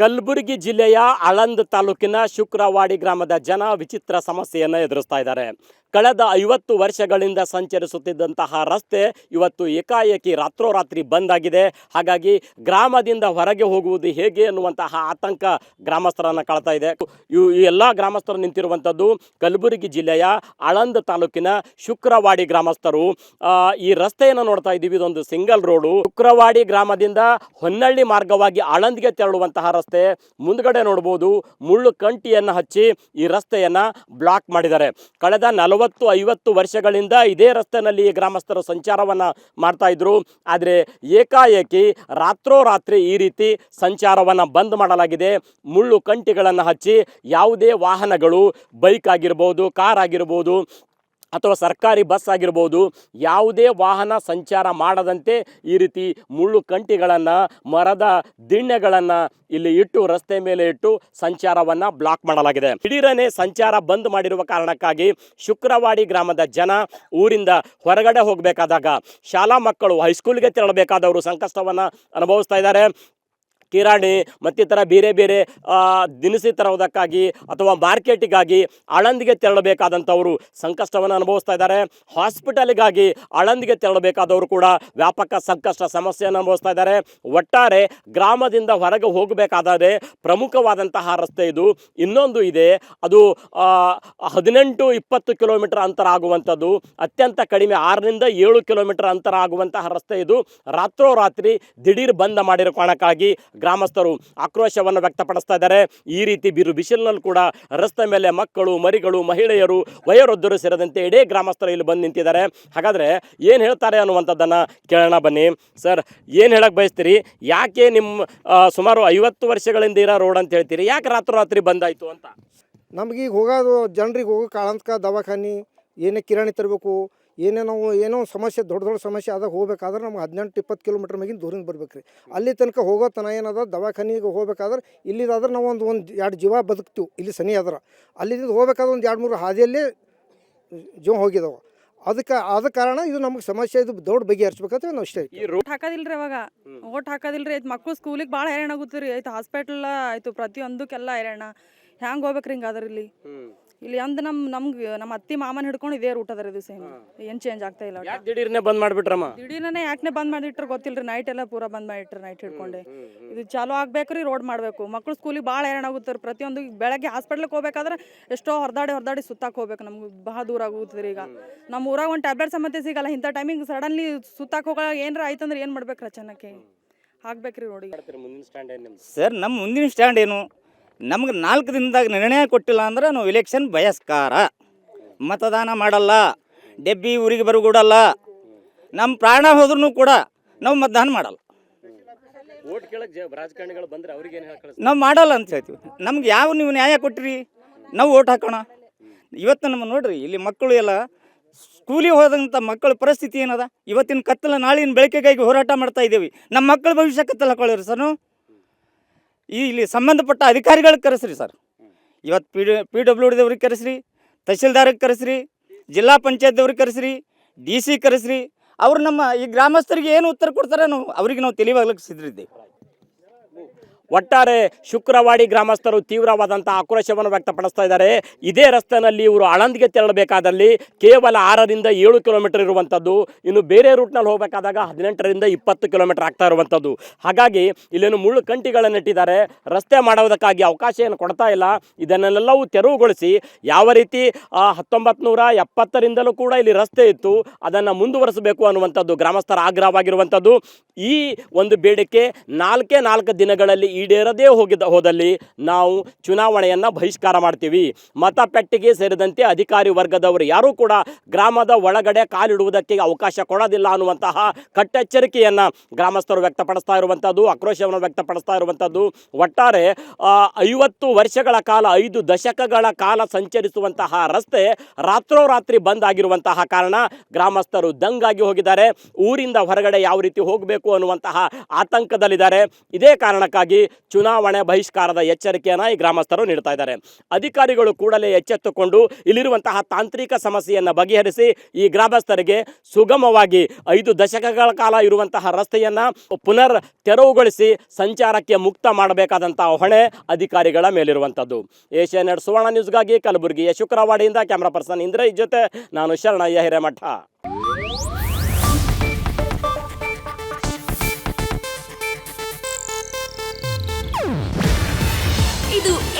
ಕಲಬುರಗಿ ಜಿಲ್ಲೆಯ ಆಳಂದ್ ತಾಲೂಕಿನ ಶುಕ್ರವಾಡಿ ಗ್ರಾಮದ ಜನ ವಿಚಿತ್ರ ಸಮಸ್ಯೆಯನ್ನು ಎದುರಿಸ್ತಾ ಇದ್ದಾರೆ. ಕಳೆದ ಐವತ್ತು ವರ್ಷಗಳಿಂದ ಸಂಚರಿಸುತ್ತಿದ್ದಂತಹ ರಸ್ತೆ ಇವತ್ತು ಏಕಾಏಕಿ ರಾತ್ರೋರಾತ್ರಿ ಬಂದ್ ಆಗಿದೆ. ಹಾಗಾಗಿ ಗ್ರಾಮದಿಂದ ಹೊರಗೆ ಹೋಗುವುದು ಹೇಗೆ ಅನ್ನುವಂತಹ ಆತಂಕ ಗ್ರಾಮಸ್ಥರನ್ನು ಕಾಳ್ತಾ ಇದೆ. ಇವು ಎಲ್ಲ ಗ್ರಾಮಸ್ಥರು ನಿಂತಿರುವಂಥದ್ದು ಕಲಬುರಗಿ ಜಿಲ್ಲೆಯ ಆಳಂದ್ ತಾಲೂಕಿನ ಶುಕ್ರವಾಡಿ ಗ್ರಾಮಸ್ಥರು. ಈ ರಸ್ತೆಯನ್ನು ನೋಡ್ತಾ ಇದ್ದೀವಿ. ಇದೊಂದು ಸಿಂಗಲ್ ರೋಡು. ಶುಕ್ರವಾಡಿ ಗ್ರಾಮದಿಂದ ಹೊನ್ನಳ್ಳಿ ಮಾರ್ಗವಾಗಿ ಆಳಂದ್ಗೆ ತೆರಳುವಂತಹ ರಸ್ತೆ ಮುಂದ್ಗಡೆ ನೋಡ್ಬೋದು ಮುಳ್ಳು ಕಂಟಿಯನ್ನು ಹಚ್ಚಿ ಈ ರಸ್ತೆಯನ್ನು ಬ್ಲಾಕ್ ಮಾಡಿದ್ದಾರೆ. ಕಳೆದ ನಲವತ್ತು ಐವತ್ತು ವರ್ಷಗಳಿಂದ ಇದೇ ರಸ್ತೆಯಲ್ಲಿ ಈ ಗ್ರಾಮಸ್ಥರು ಸಂಚಾರವನ್ನು ಮಾಡ್ತಾ ಇದ್ರು. ಆದರೆ ಏಕಾಏಕಿ ರಾತ್ರೋರಾತ್ರಿ ಈ ರೀತಿ ಸಂಚಾರವನ್ನು ಬಂದ್ ಮಾಡಲಾಗಿದೆ. ಮುಳ್ಳು ಕಂಟಿಗಳನ್ನು ಹಚ್ಚಿ ಯಾವುದೇ ವಾಹನಗಳು, ಬೈಕ್ ಆಗಿರ್ಬೋದು, ಕಾರ್ ಆಗಿರ್ಬೋದು ಅಥವಾ ಸರ್ಕಾರಿ ಬಸ್ ಆಗಿರ್ಬೋದು, ಯಾವುದೇ ವಾಹನ ಸಂಚಾರ ಮಾಡದಂತೆ ಈ ರೀತಿ ಮುಳ್ಳು ಕಂಟಿಗಳನ್ನು, ಮರದ ದಿಣ್ಣೆಗಳನ್ನು ಇಲ್ಲಿ ಇಟ್ಟು, ರಸ್ತೆ ಮೇಲೆ ಇಟ್ಟು ಸಂಚಾರವನ್ನು ಬ್ಲಾಕ್ ಮಾಡಲಾಗಿದೆ. ದಿಢೀರನೆ ಸಂಚಾರ ಬಂದ್ ಮಾಡಿರುವ ಕಾರಣಕ್ಕಾಗಿ ಶುಕ್ರವಾಡಿ ಗ್ರಾಮದ ಜನ ಊರಿಂದ ಹೊರಗಡೆ ಹೋಗಬೇಕಾದಾಗ ಶಾಲಾ ಮಕ್ಕಳು ಹೈಸ್ಕೂಲ್ಗೆ ತೆರಳಬೇಕಾದವರು ಸಂಕಷ್ಟವನ್ನು ಅನುಭವಿಸ್ತಾ ಇದ್ದಾರೆ. ಕಿರಾಣಿ, ಮತ್ತಿತರ ಬೇರೆ ಬೇರೆ ದಿನಸಿ ತರೋದಕ್ಕಾಗಿ ಅಥವಾ ಮಾರ್ಕೆಟಿಗಾಗಿ ಆಳಂದಿಗೆ ತೆರಳಬೇಕಾದಂಥವರು ಸಂಕಷ್ಟವನ್ನು ಅನುಭವಿಸ್ತಾ ಇದ್ದಾರೆ. ಹಾಸ್ಪಿಟಲ್ಗಾಗಿ ಆಳಂದಿಗೆ ತೆರಳಬೇಕಾದವರು ಕೂಡ ವ್ಯಾಪಕ ಸಂಕಷ್ಟ ಸಮಸ್ಯೆಯನ್ನು ಅನುಭವಿಸ್ತಾ ಇದ್ದಾರೆ. ಒಟ್ಟಾರೆ ಗ್ರಾಮದಿಂದ ಹೊರಗೆ ಹೋಗಬೇಕಾದರೆ ಪ್ರಮುಖವಾದಂತಹ ರಸ್ತೆ ಇದು. ಇನ್ನೊಂದು ಇದೆ, ಅದು ಹದಿನೆಂಟು ಇಪ್ಪತ್ತು ಕಿಲೋಮೀಟರ್ ಅಂತರ ಆಗುವಂಥದ್ದು. ಅತ್ಯಂತ ಕಡಿಮೆ ಆರರಿಂದ ಏಳು ಕಿಲೋಮೀಟರ್ ಅಂತರ ಆಗುವಂತಹ ರಸ್ತೆ ಇದು. ರಾತ್ರೋರಾತ್ರಿ ದಿಢೀರ್ ಬಂದ್ ಮಾಡಿರೋ ಕಾರಣಕ್ಕಾಗಿ ಗ್ರಾಮಸ್ಥರು ಆಕ್ರೋಶವನ್ನು ವ್ಯಕ್ತಪಡಿಸ್ತಾ ಇದ್ದಾರೆ. ಈ ರೀತಿ ಬಿರು ಬಿಸಿಲಿನಲ್ಲಿ ಕೂಡ ರಸ್ತೆ ಮೇಲೆ ಮಕ್ಕಳು, ಮರಿಗಳು, ಮಹಿಳೆಯರು ವಯೋವೃದ್ಧರು ಸೇರಿದಂತೆ ಇಡೀ ಗ್ರಾಮಸ್ಥರು ಇಲ್ಲಿ ಬಂದು ನಿಂತಿದ್ದಾರೆ. ಹಾಗಾದರೆ ಏನು ಹೇಳ್ತಾರೆ ಅನ್ನುವಂಥದ್ದನ್ನು ಕೇಳೋಣ ಬನ್ನಿ. ಸರ್, ಏನು ಹೇಳಕ್ಕೆ ಬಯಸ್ತೀರಿ? ಯಾಕೆ ನಿಮ್ಮ ಸುಮಾರು ಐವತ್ತು ವರ್ಷಗಳಿಂದ ಇರೋ ರೋಡ್ ಅಂತ ಹೇಳ್ತೀರಿ? ಯಾಕೆ ರಾತ್ರೋರಾತ್ರಿ ಬಂದಾಯಿತು ಅಂತ? ನಮಗೀಗ ಹೋಗೋದು, ಜನರಿಗೆ ಹೋಗೋ ಕಾಳಂತಕ ದವಾಖಾನೆ, ಏನೇ ಕಿರಾಣಿ ತರಬೇಕು ಏನೇ ನಾವು ಏನೋ ಸಮಸ್ಯೆ ದೊಡ್ಡ ದೊಡ್ಡ ಸಮಸ್ಯೆ ಆದಾಗ ಹೋಗ್ಬೇಕಾದ್ರೆ ನಮ್ಗೆ ಹದಿನೆಂಟು ಇಪ್ಪತ್ತು ಕಿಲೋಮೀಟ್ರ್ ಮ್ಯಾಗಿನ ದೂರಿಂದ ಬರ್ಬೇಕು ರೀ ಅಲ್ಲಿ ತನಕ ಹೋಗೋ ತನ ಏನದ ದವಾಖಾನಿಗೆ ಹೋಗ್ಬೇಕಾದ್ರೆ ಇಲ್ಲಿದಾದ್ರೆ ನಾವು ಒಂದು ಒಂದು ಎರಡು ಜೀವ ಬದುಕ್ತೀವಿ. ಇಲ್ಲಿ ಸನಿ ಆದ್ರೆ. ಅಲ್ಲಿಂದ ಹೋಗ್ಬೇಕಾದ್ರೆ ಒಂದು ಎರಡು ಮೂರು ಹಾದಿಯಲ್ಲಿ ಜೀವ ಹೋಗಿದಾವೆ. ಅದಕ್ಕೆ ಆದ ಕಾರಣ ಇದು ನಮಗೆ ಸಮಸ್ಯೆ ಇದು ದೊಡ್ಡ ಬಗೆಹರಿಸ್ಬೇಕಂತ ನಾವು ಇಷ್ಟ ರೋಟ್ ಓಟ್ ಹಾಕೋದಿಲ್ರಿ ಅವಾಗ. ಓಟ್ ಹಾಕೋದಿಲ್ರಿ. ಆಯ್ತು ಮಕ್ಕಳು ಸ್ಕೂಲಿಗೆ ಭಾಳ ಹೈರಾಣ ಆಗುತ್ತೆ ರೀ ಆಯ್ತು ಹಾಸ್ಪಿಟ್ಲ ಆಯಿತು ಪ್ರತಿಯೊಂದಕ್ಕೆಲ್ಲ ಹೈರಾಣ. ಹ್ಯಾಂಗೆ ಹೋಗ್ಬೇಕ್ರಿ ಹಿಂಗಾದ್ರೆ ಇಲ್ಲಿ? ಇಲ್ಲಿ ಅಂದ್ ನಮ್ ನಮ್ಗೆ ನಮ್ಮ ಅತ್ತಿ ಮಾಮನ್ ಹಿಡ್ಕೊಂಡು ಇದೇ ರೂಟ್ ಅದ್ರ ದಿವಸ ಸೇಮ್ ಏನು ಚೇಂಜ್ ಆಗ್ತಾ ಇಲ್ಲ. ಯಾಕೆ ದಿಢೀರ್ನೆ ಬಂದ್ ಮಾಡಿಬಿಟ್ರಮ್ಮ? ದಿಢೀರ್ನೇ ಯಾಕೆ ಬಂದ್ ಮಾಡಿಟ್ರ ಗೊತ್ತಿಲ್ರಿ ನೈಟ್ ಎಲ್ಲ ಪೂರಾ ಬಂದ್ ಮಾಡಿಟ್ರಿ ನೈಟ್ ಹಿಡ್ಕೊಂಡೆ. ಇದು ಚಾಲೂ ಆಗ್ಬೇಕ್ರಿ ರೋಡ್ ಮಾಡ್ಬೇಕು. ಮಕ್ಳು ಸ್ಕೂಲಿಗೆ ಭಾಳ ಹೈರಾಣ ಆಗುತ್ತೆ ರೀ ಪ್ರತಿಯೊಂದು ಬೆಳಗ್ಗೆ ಹಾಸ್ಪಿಟ್ಲಿಗೆ ಹೋಗ್ಬೇಕಾದ್ರೆ ಎಷ್ಟೋ ಹೊರದಾಡಿ ಹೊರದಾಡಿ ಸುತ್ತಾಕ್ ಹೋಗ್ಬೇಕು ನಮ್ಗೆ. ಬಹಳ ದೂರ ಆಗುತ್ತೆ ಈಗ. ನಮ್ಮ ಊರಾಗ ಒಂದು ಟ್ಯಾಬ್ಲೆಟ್ ಸಮೇತ ಸಿಗಲ್ಲ ಇಂಥ ಟೈಮಿಂಗ್ ಸಡನ್ಲಿ ಸುತ್ತಾಕ್ ಹೋಗೋ ಏನಾರ ಆಯ್ತಂದ್ರೆ ಏನು ಮಾಡ್ಬೇಕು ರಚನಕ್ಕೆ? ಹಾಕ್ಬೇಕ್ರಿ ರೋಡಿಗೆ ಸರ್ ನಮ್ಮ ಮುಂದಿನ ಸ್ಟ್ಯಾಂಡ್ ಏನು? ನಮ್ಗೆ ನಾಲ್ಕು ದಿನದಾಗ ನಿರ್ಣಯ ಕೊಟ್ಟಿಲ್ಲ ಅಂದ್ರೆ ನಾವು ಇಲೆಕ್ಷನ್ ಬಯಸ್ಕಾರ ಮತದಾನ ಮಾಡಲ್ಲ. ಡೆಬ್ಬಿ ಊರಿಗೆ ಬರಗೂಡಲ್ಲ. ನಮ್ಮ ಪ್ರಾಣ ಹೋದ್ರೂ ಕೂಡ ನಾವು ಮತದಾನ ಮಾಡಲ್ಲ. ನಾವು ಮಾಡಲ್ಲ ಅಂತ ಹೇಳ್ತೀವಿ. ನಮ್ಗೆ ಯಾವ ನೀವು ನ್ಯಾಯ ಕೊಟ್ಟಿರಿ? ನಾವು ಓಟ್ ಹಾಕೋಣ. ಇವತ್ತು ನಮ್ಮ ನೋಡ್ರಿ ಇಲ್ಲಿ ಮಕ್ಕಳು ಎಲ್ಲ ಸ್ಕೂಲಿಗೆ ಹೋದಂಥ ಮಕ್ಕಳ ಪರಿಸ್ಥಿತಿ ಏನದ? ಇವತ್ತಿನ ಕತ್ತಲ ನಾಳಿನ ಬೆಳಕಿಗಾಗಿ ಹೋರಾಟ ಮಾಡ್ತಾ ಇದ್ದೀವಿ ನಮ್ಮ ಮಕ್ಕಳ ಭವಿಷ್ಯ ಕತ್ತಲ ಹಾಕೊಳ್ಳಿರಿ ಸರ್ ನೀವು. ಈ ಇಲ್ಲಿ ಸಂಬಂಧಪಟ್ಟ ಅಧಿಕಾರಿಗಳಿಗೆ ಕರೆಸ್ರಿ ಸರ್. ಇವತ್ತು ಪಿ ಡಿ, ಪಿ ಡಬ್ಲ್ಯೂ ಡಿದವ್ರಿಗೆ ಕರೆಸ್ರಿ, ತಹಶೀಲ್ದಾರಿಗೆ ಕರೆಸ್ರಿ, ಜಿಲ್ಲಾ ಪಂಚಾಯತ್ದವ್ರಿಗೆ ಕರೆಸ್ರಿ, ಡಿ ಸಿ ಕರೆಸ್ರಿ, ಅವ್ರು ನಮ್ಮ ಈ ಗ್ರಾಮಸ್ಥರಿಗೆ ಏನು ಉತ್ತರ ಕೊಡ್ತಾರೆ ನಾವು ಅವ್ರಿಗೆ ನಾವು ತಿಳಿವಾಗ್ಲಿಕ್ಕೆ ಸಿದ್ರಿದ್ದೇವೆ ಒಟ್ಟಾರೆ ಶುಕ್ರವಾಡಿ ಗ್ರಾಮಸ್ಥರು ತೀವ್ರವಾದಂಥ ಆಕ್ರೋಶವನ್ನು ವ್ಯಕ್ತಪಡಿಸ್ತಾ ಇದ್ದಾರೆ. ಇದೇ ರಸ್ತೆಯಲ್ಲಿ ಇವರು ಆಳಂದಿಗೆ ತೆರಳಬೇಕಾದಲ್ಲಿ ಕೇವಲ ಆರರಿಂದ ಏಳು ಕಿಲೋಮೀಟರ್ ಇರುವಂಥದ್ದು. ಇನ್ನು ಬೇರೆ ರೂಟ್ನಲ್ಲಿ ಹೋಗಬೇಕಾದಾಗ ಹದಿನೆಂಟರಿಂದ ಇಪ್ಪತ್ತು ಕಿಲೋಮೀಟರ್ ಆಗ್ತಾ ಇರುವಂಥದ್ದು. ಹಾಗಾಗಿ ಇಲ್ಲೇನು ಮುಳ್ಳು ಕಂಟಿಗಳನ್ನು ಇಟ್ಟಿದ್ದಾರೆ ರಸ್ತೆ ಮಾಡೋದಕ್ಕಾಗಿ ಅವಕಾಶ ಏನು ಕೊಡ್ತಾ ಇಲ್ಲ. ಇದನ್ನೆಲ್ಲವೂ ತೆರವುಗೊಳಿಸಿ ಯಾವ ರೀತಿ ಹತ್ತೊಂಬತ್ತು ನೂರ ಎಪ್ಪತ್ತರಿಂದಲೂ ಕೂಡ ಇಲ್ಲಿ ರಸ್ತೆ ಇತ್ತು, ಅದನ್ನು ಮುಂದುವರಿಸಬೇಕು ಅನ್ನುವಂಥದ್ದು ಗ್ರಾಮಸ್ಥರ ಆಗ್ರಹವಾಗಿರುವಂಥದ್ದು. ಈ ಒಂದು ಬೇಡಿಕೆ ನಾಲ್ಕೇ ನಾಲ್ಕು ದಿನಗಳಲ್ಲಿ ಈಡೇರದೇ ಹೋಗಿದ್ದ ಹೋದಲ್ಲಿ ನಾವು ಚುನಾವಣೆಯನ್ನು ಬಹಿಷ್ಕಾರ ಮಾಡ್ತೀವಿ. ಮತಪೆಟ್ಟಿಗೆ ಸೇರಿದಂತೆ ಅಧಿಕಾರಿ ವರ್ಗದವರು ಯಾರೂ ಕೂಡ ಗ್ರಾಮದ ಒಳಗಡೆ ಕಾಲಿಡುವುದಕ್ಕೆ ಅವಕಾಶ ಕೊಡೋದಿಲ್ಲ ಅನ್ನುವಂತಹ ಕಟ್ಟೆಚ್ಚರಿಕೆಯನ್ನು ಗ್ರಾಮಸ್ಥರು ವ್ಯಕ್ತಪಡಿಸ್ತಾ ಇರುವಂಥದ್ದು ಆಕ್ರೋಶವನ್ನು ವ್ಯಕ್ತಪಡಿಸ್ತಾ ಇರುವಂಥದ್ದು ಒಟ್ಟಾರೆ ಐವತ್ತು ವರ್ಷಗಳ ಕಾಲ, ಐದು ದಶಕಗಳ ಕಾಲ ಸಂಚರಿಸುವಂತಹ ರಸ್ತೆ ರಾತ್ರೋರಾತ್ರಿ ಬಂದ್ ಆಗಿರುವಂತಹ ಕಾರಣ ಗ್ರಾಮಸ್ಥರು ದಂಗಾಗಿ ಹೋಗಿದ್ದಾರೆ. ಊರಿಂದ ಹೊರಗಡೆ ಯಾವ ರೀತಿ ಹೋಗಬೇಕು ಅನ್ನುವಂತಹ ಆತಂಕದಲ್ಲಿದ್ದಾರೆ. ಇದೇ ಕಾರಣಕ್ಕಾಗಿ ಚುನಾವಣೆ ಬಹಿಷ್ಕಾರದ ಎಚ್ಚರಿಕೆಯನ್ನು ಈ ಗ್ರಾಮಸ್ಥರು ನೀಡ್ತಾ ಇದ್ದಾರೆ. ಅಧಿಕಾರಿಗಳು ಕೂಡಲೇ ಎಚ್ಚೆತ್ತುಕೊಂಡು ಇಲ್ಲಿರುವಂತಹ ತಾಂತ್ರಿಕ ಸಮಸ್ಯೆಯನ್ನು ಬಗೆಹರಿಸಿ ಈ ಗ್ರಾಮಸ್ಥರಿಗೆ ಸುಗಮವಾಗಿ ಐದು ದಶಕಗಳ ಕಾಲ ಇರುವಂತಹ ರಸ್ತೆಯನ್ನು ಪುನರ್ ತೆರವುಗೊಳಿಸಿ ಸಂಚಾರಕ್ಕೆ ಮುಕ್ತ ಮಾಡಬೇಕಾದಂತಹ ಹೊಣೆ ಅಧಿಕಾರಿಗಳ ಮೇಲಿರುವಂಥದ್ದು. ಏಷ್ಯಾನೆಟ್ ಸುವರ್ಣ ನ್ಯೂಸ್ಗಾಗಿ ಕಲಬುರಗಿಯ ಶುಕ್ರವಾಡಿಯಿಂದ ಕ್ಯಾಮ್ರಾ ಪರ್ಸನ್ ಇಂದ್ರ ಜೊತೆ ನಾನು Sharanayya Hiremath.